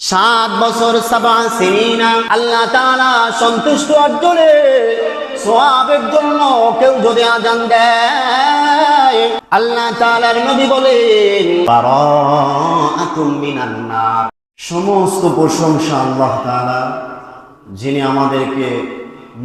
সাত বছর সাবা সিনিনা আল্লাহ তাআলা সন্তুষ্ট অর্জনে সোয়াবের জন্য কেউ যদি আজান দেয়, আল্লাহ বলেন, বারাআতুম মিনান সমস্ত প্রশংসা আল্লাহ তাআলা, যিনি আমাদেরকে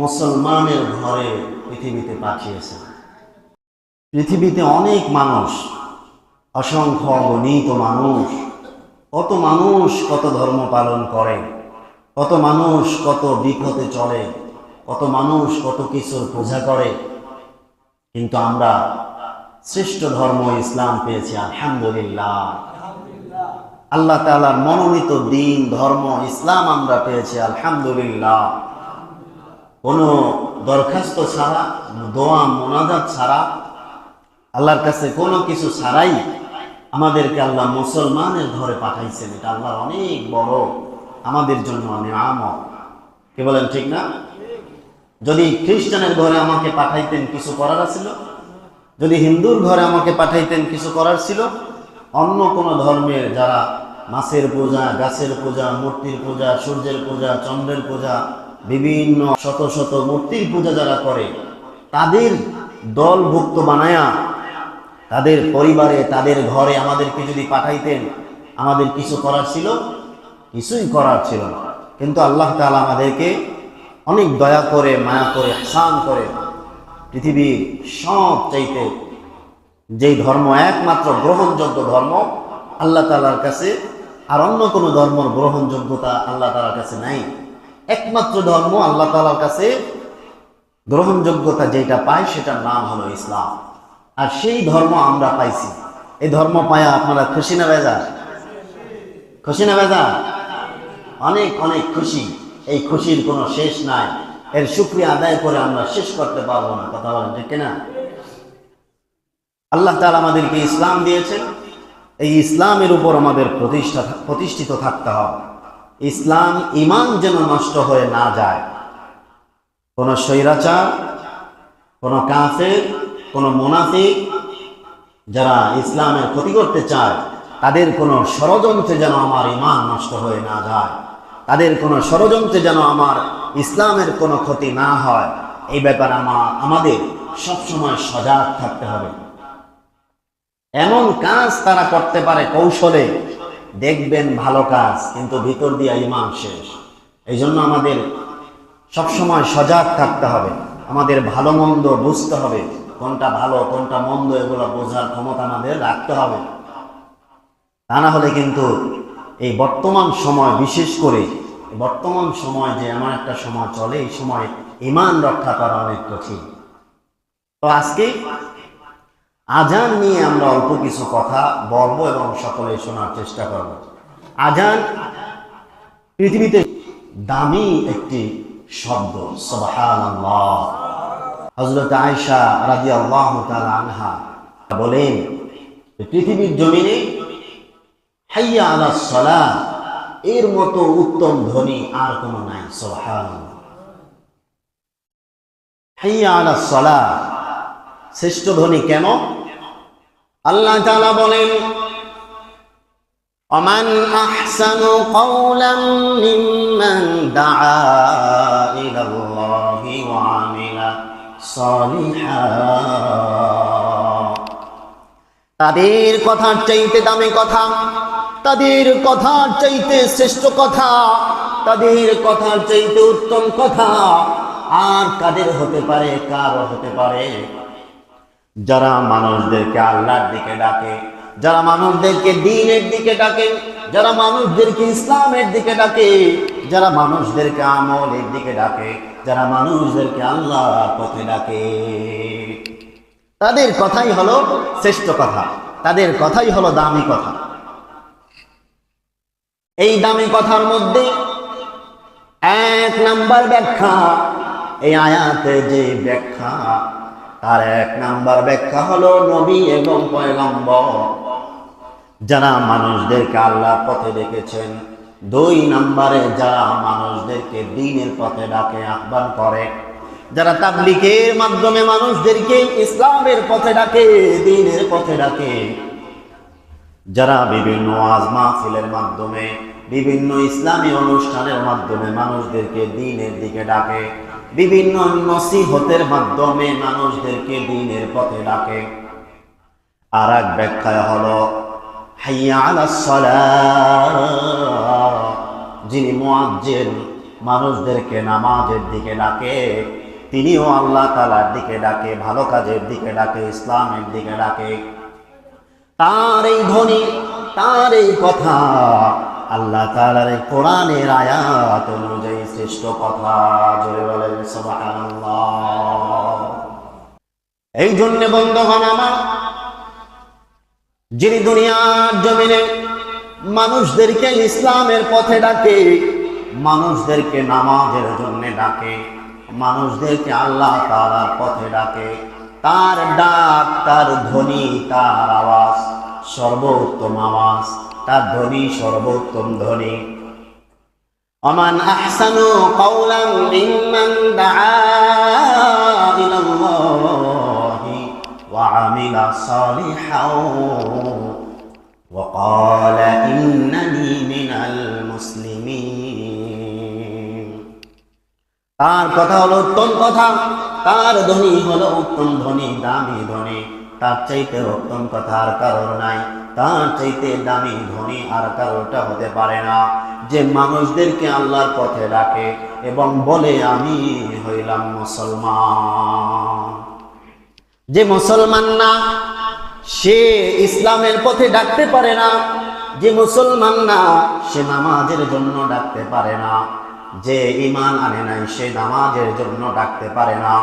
মুসলমানের ঘরে পৃথিবীতে পাঠিয়েছেন। পৃথিবীতে অনেক মানুষ, অসংখ্য অগণিত মানুষ কত মানুষ কত ধর্ম পালন করে, কত মানুষ কত বিপথে চলে, কত মানুষ কত কিছুর পূজা করে। কিন্তু আমরা শ্রেষ্ঠ ধর্ম ইসলাম পেয়েছি, আলহামদুলিল্লাহ। আল্লাহ তাআলার মনোনীত দিন, ধর্ম, ইসলাম আমরা পেয়েছি, আলহামদুলিল্লাহ। কোনো দরখাস্ত ছাড়া দোয়া, মোনাজাত ছাড়া, আল্লাহর কাছে কোনো কিছু ছাড়াই আমাদেরকে আল্লাহ মুসলমানের ঘরে পাঠাইছেন। এটা আল্লাহর অনেক বড় আমাদের জন্য নিয়ামত। কে বলেন ঠিক না? যদি খ্রিস্টানের ঘরে আমাকে পাঠাইতেন কিছু করার ছিল যদি হিন্দুর ঘরে আমাকে পাঠাইতেন কিছু করার ছিল? অন্য কোন ধর্মের যারা মাছের পূজা, গাছের পূজা, মূর্তির পূজা, সূর্যের পূজা, চন্দ্রের পূজা, বিভিন্ন শত শত মূর্তির পূজা যারা করে, তাদের দলভুক্ত বানায়া তাদের পরিবারে, তাদের ঘরে আমাদেরকে যদি পাঠাইতেন, আমাদের কিছু করার ছিল? কিছুই করার ছিল কিন্তু আল্লাহ তাআলা আমাদেরকে অনেক দয়া করে, মায়া করে, হাসান করে পৃথিবীর সব চাইতে যেই ধর্ম একমাত্র গ্রহণযোগ্য ধর্ম, আল্লাহ তালার কাছে আর অন্য কোনো ধর্মর গ্রহণযোগ্যতা আল্লাহ তালার কাছে নাই। একমাত্র ধর্ম আল্লাহ তালার কাছে গ্রহণযোগ্যতা যেটা পায়, সেটার নাম হলো ইসলাম। আর সেই ধর্ম আমরা পাইছি। এই ধর্ম পায়া আপনারা খুশি না বেজা খুশি না বেজা অনেক অনেক খুশি। এই খুশির কোনো শেষ নাই। এর শুক্রিয়া আদায় করে আমরা শেষ করতে পারব না, কথা বলেন ঠিক না আল্লাহ তাআলা আমাদেরকে ইসলাম দিয়েছেন। এই ইসলামের উপর আমাদের প্রতিষ্ঠা, প্রতিষ্ঠিত থাকতে হবে। ইসলাম ইমান যেন নষ্ট হয়ে না যায়। কোনো স্বৈরাচার, কোনো কাফের কোন মুনাফিক যারা ইসলামের ক্ষতি করতে চায়, তাদের কোনো ষড়যন্ত্রে যেন আমার ইমান নষ্ট হয়ে না যায়। তাদের কোনো ষড়যন্ত্রে যেন আমার ইসলামের কোনো ক্ষতি না হয়। এই ব্যাপারে আমার আমাদের সবসময় সজাগ থাকতে হবে। এমন কাজ তারা করতে পারে কৌশলে, দেখবেন ভালো কাজ, কিন্তু ভিতর দিয়ে ইমান শেষ। এই জন্য আমাদের সবসময় সজাগ থাকতে হবে। আমাদের ভালো মন্দ বুঝতে হবে। কোনটা ভালো, কোনটা মন্দ, এগুলো বোঝার ক্ষমতা আমাদের রাখতে হবে। তা না হলে কিন্তু এই বর্তমান সময়, বিশেষ করে বর্তমান সময় যে এমন একটা সময় চলে, এই সময় ইমান রক্ষা করা অনেক কঠিন। তো আজকে আজান নিয়ে আমরা অল্প কিছু কথা বলব এবং সকলে শোনার চেষ্টা করব। আজান পৃথিবীতে দামি একটি শব্দ, সুবহানাল্লাহ। হযরত আয়েশা রাদিয়াল্লাহু তাআলা আনহা বলেন পৃথিবীর জমিনে হাইয়া আলা সালাহ এর মতো উত্তম ধ্বনি আর কোনো নাই সুবহানাল্লাহ হাইয়া আলা সালাহ শ্রেষ্ঠ ধ্বনি কেন আল্লাহ তাআলা বলেন ومن أحسن قولا ممن دعا إلى الله وعمل صالحا তাদের কথার চাইতে দামি কথা, তাদের কথার চাইতে শ্রেষ্ঠ কথা, তাদের কথার চাইতে উত্তম কথা আর কাদের হতে পারে, কার হতে পারে? যারা মানুষদেরকে আল্লাহর দিকে ডাকে, যারা মানুষদেরকে দিনের দিকে ডাকে, যারা মানুষদেরকে ইসলামের দিকে ডাকে যারা মানুষদেরকে আমলের দিকে ডাকে, যারা মানুষদেরকে আল্লাহ পথে ডাকে। তাদের কথাই হলো শ্রেষ্ঠ কথা, তাদের কথাই হলো দামি কথা। এই দামি কথার মধ্যে এক নাম্বার ব্যাখ্যা, এই আয়াতে যে ব্যাখ্যা, তার এক নাম্বার ব্যাখ্যা হলো নবী এবং পয়গম্বর, যারা মানুষদেরকে আল্লাহ পথে ডেকেছেন। দুই নাম্বারে যারা মানুষদেরকে দিনের পথে ডাকে, আহ্বান করে। যারা তাবলিকের মাধ্যমে মানুষদেরকে ইসলামের পথে ডাকে, দিনের পথে ডাকে। যারা বিভিন্ন ওয়াজ মাহফিলের মাধ্যমে, বিভিন্ন ইসলামী অনুষ্ঠানের মাধ্যমে মানুষদেরকে দিনের দিকে ডাকে। বিভিন্ন নসিহতের মাধ্যমে মানুষদেরকে দিনের পথে ডাকে। আর এক ব্যাখ্যায় হলো, হাইয়া সালাহ যিনি মুয়াজ্জিন, মানুষদেরকে নামাজের দিকে ডাকে, তিনিও আল্লাহ তালার দিকে ডাকে, ভালো কাজের দিকে ডাকে, ইসলামের দিকে ডাকে। তার এই ধ্বনি, তার এই কথা আল্লাহ তালার এই কোরআনের আয়াত অনুযায়ী শ্রেষ্ঠ কথা। জোরে বলেন এই জন্যে বন্ধগণ আমার, যিনি দুনিয়ার জমিনে মানুষদেরকে ইসলামের পথে ডাকে মানুষদেরকে নামাজের জন্য ডাকে মানুষদেরকে আল্লাহ তাআলার পথে ডাকে তার ডাক তার ধ্বনি তার আওয়াজ সর্বোত্তম আওয়াজ তার ধ্বনি সর্বোত্তম ধ্বনি ومن أحسن قولا ممن دعا إلى الله وعمل صالحا وقال إنني من المسلمين তার কথা হলো উত্তম কথা তার ধ্বনি হলো উত্তম ধ্বনি দামি ধ্বনি তার চাইতে উত্তম কথা আর কারোর নাই তার চাইতে দামি ধ্বনি আর কারোরটা হতে পারে না যে মানুষদেরকে আল্লাহর পথে ডাকে এবং বলে আমি হইলাম মুসলমান যে মুসলমান না সে ইসলামের পথে ডাকতে পারে না। যে মুসলমান না, সে নামাজের জন্য ডাকতে পারে না। যে ইমান আনে নাই, সে নামাজের জন্য ডাকতে পারে না।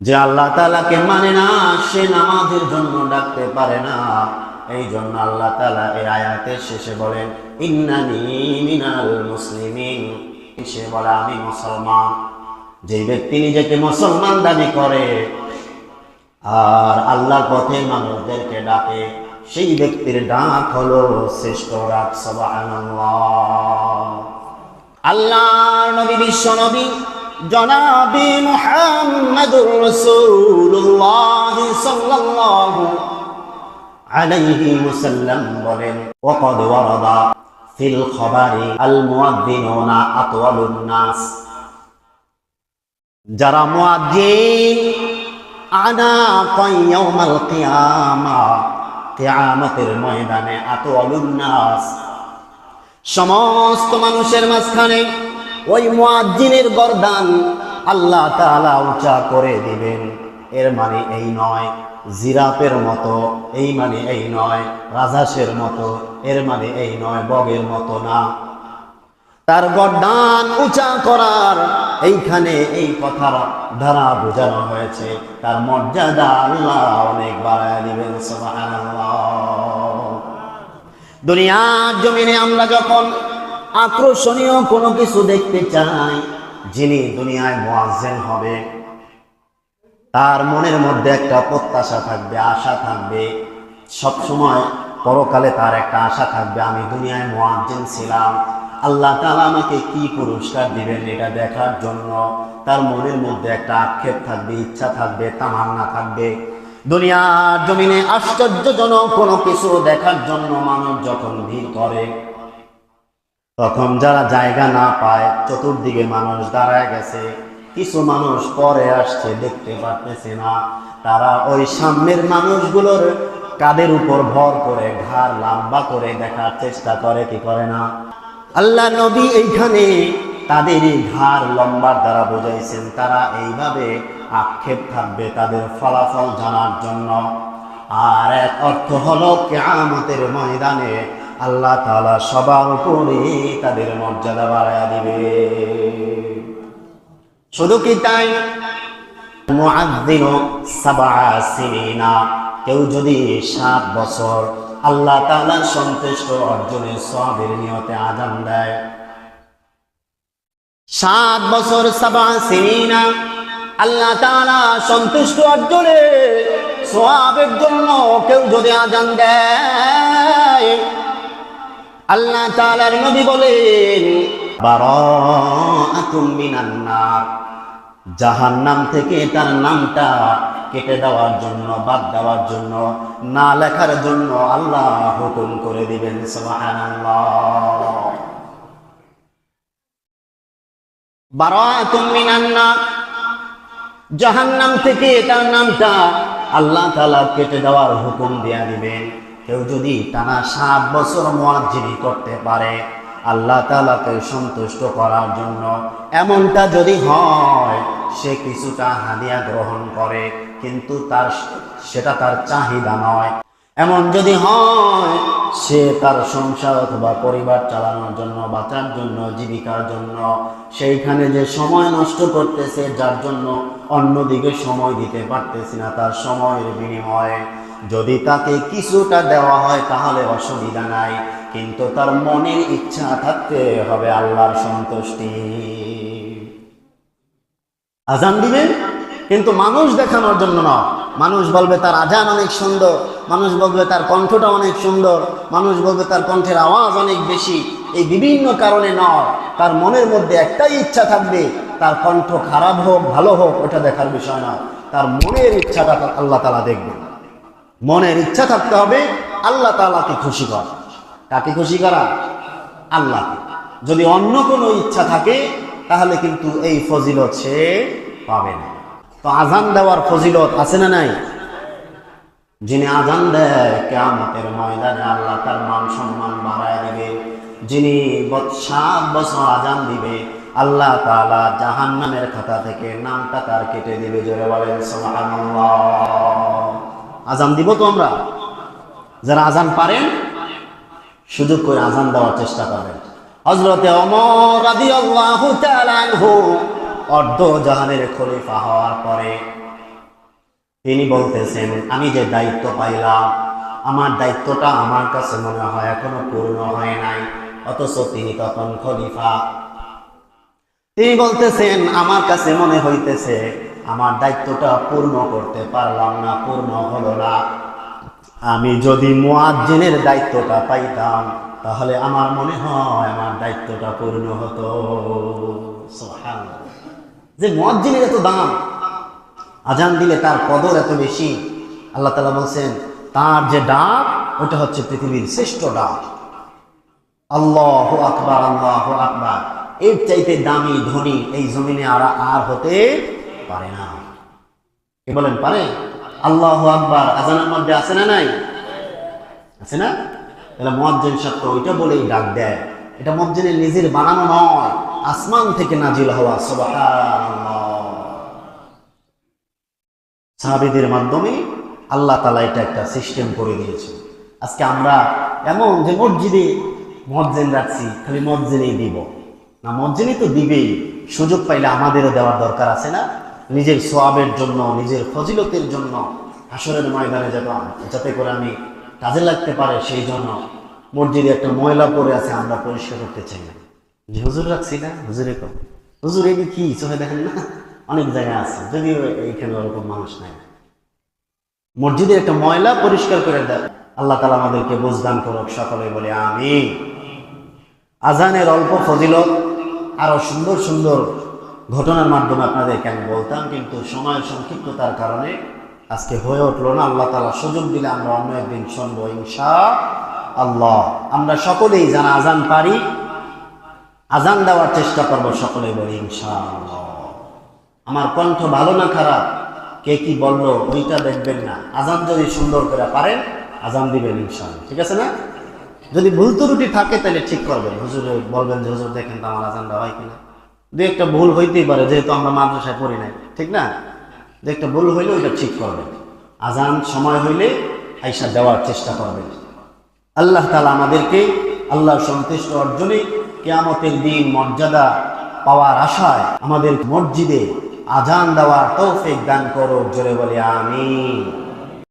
যে আল্লাহ তালাকে মানে না, সে নামাজের জন্য ডাকতে পারে না। এই জন্য আল্লাহ তালা এই আয়াতের শেষে বলেন, ইন্নানি মিনাল মুসলিমিন। সে বলে, আমি মুসলমান। যে ব্যক্তি নিজেকে মুসলমান দাবি করে আর আল্লাহর পথে মানুষদেরকে ডাকে। সেই ব্যক্তির ডাক হলো শ্রেষ্ঠ সুবহানাল্লাহ। আল্লাহর নবী, বিশ্ব নবী, জনাবি মুহাম্মদুর রাসূলুল্লাহ সাল্লাল্লাহু আলাইহি ওয়াসাল্লাম বলেন, ওয়াকাদ ওয়ারাদা ফিল খবরি আল মুয়াদ্দিনুনা আতওয়ালুন নাস যারা আনা ময়দানে আতওয়ালুন নাস। সমস্ত মানুষের মাঝখানে ওই মুয়াজ্জিনের গর্দান আল্লাহ তাআলা উঁচা করে দিবেন। এর মানে এই নয়, জিরাফের মতো, এই মানে এই নয় রাজাসের মতো, এর মানে এই নয়, বগের মতো না। তার গড্ডান উঁচা করার এইখানে এই কথার ধারা বোঝানো হয়েছে। তার মর্যাদা আল্লাহ অনেক বাড়ায় দিবেন দুনিয়ার জমিনে আমরা যখন আকর্ষণীয় কোনো কিছু দেখতে চাই, যিনি দুনিয়ায় মোয়াজ্জেন হবে, তার মনের মধ্যে একটা প্রত্যাশা থাকবে, আশা থাকবে। সবসময় পরকালে তার একটা আশা থাকবে, আমি দুনিয়ায় মোয়াজ্জেন ছিলাম আল্লাহ তালা আমাকে কি পুরস্কার দিবেন এটা দেখার জন্য তার মনের মধ্যে একটা আক্ষেপ থাকবে, ইচ্ছা থাকবে, তামান্না থাকবে। দুনিয়ার জমিনে আশ্চর্যজনক কোনো কিছু দেখার জন্য মানুষ যখন ভিড় করে, তখন যারা জায়গা না পায়, চতুর্দিকে মানুষ দাঁড়ায় গেছে, কিছু মানুষ পরে আসছে, দেখতে পারতেছে না। তারা ওই সামনের মানুষগুলোর কাদের উপর ভর করে, ঘাড় লম্বা করে দেখার চেষ্টা করে, কি করে না? আল্লাহ নবী এইখানে তাদের এই ঘাড় লম্বার দ্বারা বোঝাইছেন, তারা এইভাবে আক্ষেপ থাকবে তাদের ফলাফল জানার জন্য। আর এক অর্থ হলো, কেয়ামতের ময়দানে আল্লাহ তাআলা সবার উপরে তাদের মর্যাদা বাড়াইয়া দিবে। শুধু কি তাই? কেউ যদি সাত বছর আল্লাহ তাআলার সন্তুষ্ট অর্জনের সবের নিয়তে আজান দেয়। সাত বছর সাবা সিনিনা আল্লাহ তাআলা সন্তুষ্ট অর্জনে সোয়াবের জন্য কেউ যদি আজান দেয়, আল্লাহ তালার নবী বলেন, বারাআতুম মিনান নার জাহান্নাম থেকে তার নামটা কেটে দেওয়ার জন্য, বাদ দেওয়ার জন্য, না লেখার জন্য আল্লাহ হুকুম করে দিবেন মিনান নার। থেকে তার নামটা আল্লাহ তালা কেটে দেওয়ার হুকুম দেয়া দিবেন। কেউ যদি টানা সাত বছর মুয়াজ্জিনি করতে পারে আল্লাহ তাআলাকে সন্তুষ্ট করার জন্য। এমনটা যদি হয়, সে কিছুটা হাদিয়া গ্রহণ করে, কিন্তু তার সেটা তার চাহিদা নয়। এমন যদি হয়, সে তার সংসার অথবা পরিবার চালানোর জন্য, বাঁচার জন্য, জীবিকার জন্য, সেইখানে যে সময় নষ্ট করতেছে, যার জন্য অন্যদিকে সময় দিতে পারতেছি না তার সময়ের বিনিময়ে। যদি তাকে কিছুটা দেওয়া হয়, তাহলে অসুবিধা নাই। কিন্তু তার মনের ইচ্ছা থাকতে হবে আল্লাহর সন্তুষ্টি। আজান দিবেন? কিন্তু মানুষ দেখানোর জন্য না। মানুষ বলবে তার আজান অনেক সুন্দর, মানুষ বলবে তার কণ্ঠটা অনেক সুন্দর, মানুষ বলবে তার কণ্ঠের আওয়াজ অনেক বেশি। এই বিভিন্ন কারণে নয় তার মনের মধ্যে একটাই ইচ্ছা থাকবে, তার কণ্ঠ খারাপ হোক, ভালো হোক, ওটা দেখার বিষয় না। তার মনের ইচ্ছাটা আল্লাহ তালা দেখবে মনের ইচ্ছা থাকতে হবে, আল্লাহ তালাকে খুশি করা। কাকে খুশি করা? আল্লাহ যদি অন্য কোনো ইচ্ছা থাকে, তাহলে কিন্তু এই ফজিলত সে পাবে না। তো আজান দেওয়ার ফজিলত আছে না নাই? যিনি আজান দেয়, কেয়ামতের ময়দানে আল্লাহ তার মান সম্মান বাড়ায় দিবে। যিনি সাত বছর আজান দিবে, আল্লাহ তাআলা জাহান্নামের খাতা থেকে নামটা তার কেটে দিবে। জোরে বলেন আজান দিব তো আমরা? যারা আজান পারেন সুযোগ করে আজান দেওয়ার চেষ্টা করেন। হজরতে অমর অর্ধ জাহানের খলিফা হওয়ার পরে তিনি বলতেছেন, আমি যে দায়িত্ব পাইলাম, আমার দায়িত্বটা আমার কাছে মনে হয় এখনও পূর্ণ হয় নাই। অথচ তিনি তখন খলিফা। তিনি বলতেছেন, আমার কাছে মনে হইতেছে, আমার দায়িত্বটা পূর্ণ করতে পারলাম না, পূর্ণ হলো না। আমি যদি মুয়াজ্জিনের দায়িত্বটা পাইতাম, তাহলে আমার মনে হয় আমার দায়িত্বটা পূর্ণ হতো। যে মুয়াজ্জিনের এত দাম, আজান দিলে তার কদর এত বেশি, আল্লাহ তালা বলছেন, তার যে ডাক ওটা হচ্ছে পৃথিবীর শ্রেষ্ঠ ডাক। আল্লাহ আকবার আল্লাহ আকবার। এর চাইতে দামি, ধনী এই জমিনে আর আর হতে পারে না। কে বলেন পারে? আল্লাহ আকবার, আজানের মধ্যে আছে না নাই? আছে না? তাহলে মজ্জিন সত্য ওইটা বলেই ডাক দেয়। এটা মজ্জিনের নিজের বানানো নয়, আসমান থেকে নাজিল হওয়া সাহাবিদের মাধ্যমে আল্লাহ তালা এটা একটা সিস্টেম করে দিয়েছে আজকে আমরা এমন যে মসজিদে মজ্জেন রাখছি, খালি মজ্জেনেই দিব। না মজ্জেনই তো দিবেই, সুযোগ পাইলে আমাদেরও দেওয়ার দরকার আছে না? নিজের সোয়াবের জন্য, নিজের ফজিলতের জন্য হাসরের ময়দানে যেতাম যাতে করে আমি কাজে লাগতে পারে সেই জন্য মসজিদে একটা ময়লা পড়ে আছে, আমরা পরিষ্কার করতে চাই না। যে হুজুর রাখছি না, হুজুরে কম। হুজুর এগুলি কি? চোখে দেখেন না? অনেক জায়গায় আছে, যদিও এইখানে ওরকম মানুষ নাই। মসজিদে একটা ময়লা পরিষ্কার করে দেয়। আল্লাহ তালা আমাদেরকে বুঝদান করুক, সকলে বলে আমি আজানের অল্প ফজিলত আরও সুন্দর সুন্দর ঘটনার মাধ্যমে আপনাদেরকে আমি বলতাম, কিন্তু সময় সংক্ষিপ্ততার কারণে আজকে হয়ে উঠল না। আল্লাহ তালা সুযোগ দিলে আমরা অন্য একদিন শুনব ইনশা আল্লাহ। আমরা সকলেই যারা আজান পারি আজান দেওয়ার চেষ্টা করব সকলে বলি ইনশাআল্লাহ আমার কণ্ঠ ভালো না খারাপ? কে কি বলল? ওইটা দেখবেন না। আজান যদি সুন্দর করে পারেন আজান দিবেন ইনশাআল্লাহ ঠিক আছে না? যদি ভুল ত্রুটি থাকে, তাহলে ঠিক করবেন। হুজুর বলবেন যে, হুজুর, দেখেন তো আমার আজানটা হয় কিনা? দু একটা ভুল হইতেই পারে, যেহেতু আমরা মাদ্রাসায় পড়ি নাই, ঠিক না? দু একটা ভুল হইলে ওইটা ঠিক করবেন আজান সময় হইলে আইসা দেওয়ার চেষ্টা করবেন আল্লাহ তালা আমাদেরকে আল্লাহর সন্তুষ্ট অর্জনে কেয়ামতের দিন মর্যাদা পাওয়ার আশায় আমাদের মসজিদে আজান দেওয়ার তৌফিক দান করো জোরে বলে আমি